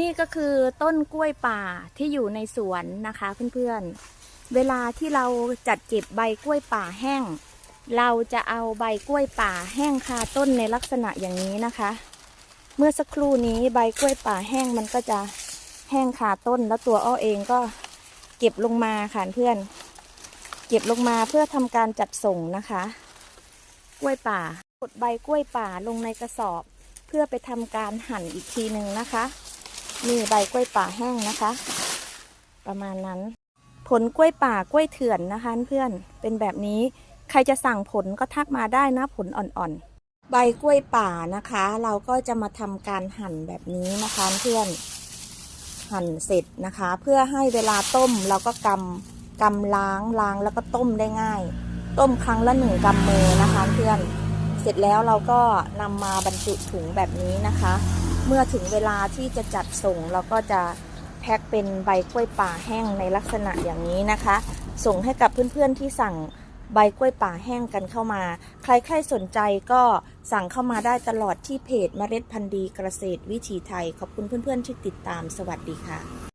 นี่ก็คือต้นกล้วยป่าที่อยู่ในสวนนะคะเพื่อนๆ เวลาที่เราจัดเก็บใบกล้วยป่าแห้ง เราจะเอาใบกล้วยป่าแห้งคาต้นในลักษณะอย่างนี้นะคะ เมื่อสักครู่นี้ใบกล้วยป่าแห้งมันก็จะแห้งคาต้นแล้วตัวอ้อเองก็เก็บลงมาค่ะเพื่อน เก็บลงมาเพื่อทำการจัดส่งนะคะ กล้วยป่ากดใบกล้วยป่าลงในกระสอบ เพื่อไปทำการหั่นอีกทีหนึ่งนะคะ นี่ใบกล้วยป่าแห้งนะคะ ประมาณนั้น ผลกล้วยป่ากล้วยเถื่อนนะคะเพื่อนเป็นแบบนี้ใครจะสั่งผลก็ทักมาได้นะผลอ่อนๆ ใบกล้วยป่านะคะ เราก็จะมาทำการหั่นแบบนี้นะคะเพื่อนหั่นเสร็จนะคะ เพื่อให้เวลาต้มเราก็กำกำล้างล้างแล้วก็ต้มได้ง่าย ต้มครั้งละหนึ่งกำมือนะคะเพื่อนเสร็จแล้วเราก็นำมาบรรจุถุงแบบนี้นะคะ เมื่อถึงเวลาที่จะจัดส่งเราก็จะแพ็คเป็นใบกล้วยป่าแห้งในลักษณะอย่างนี้นะคะ ส่งให้กับเพื่อนๆที่สั่งใบกล้วยป่าแห้งกันเข้ามา ใครๆสนใจก็สั่งเข้ามาได้ตลอดที่เพจเมล็ดพันธุ์ดีเกษตรวิถีไทย ขอบคุณเพื่อนๆที่ติดตามสวัสดีค่ะ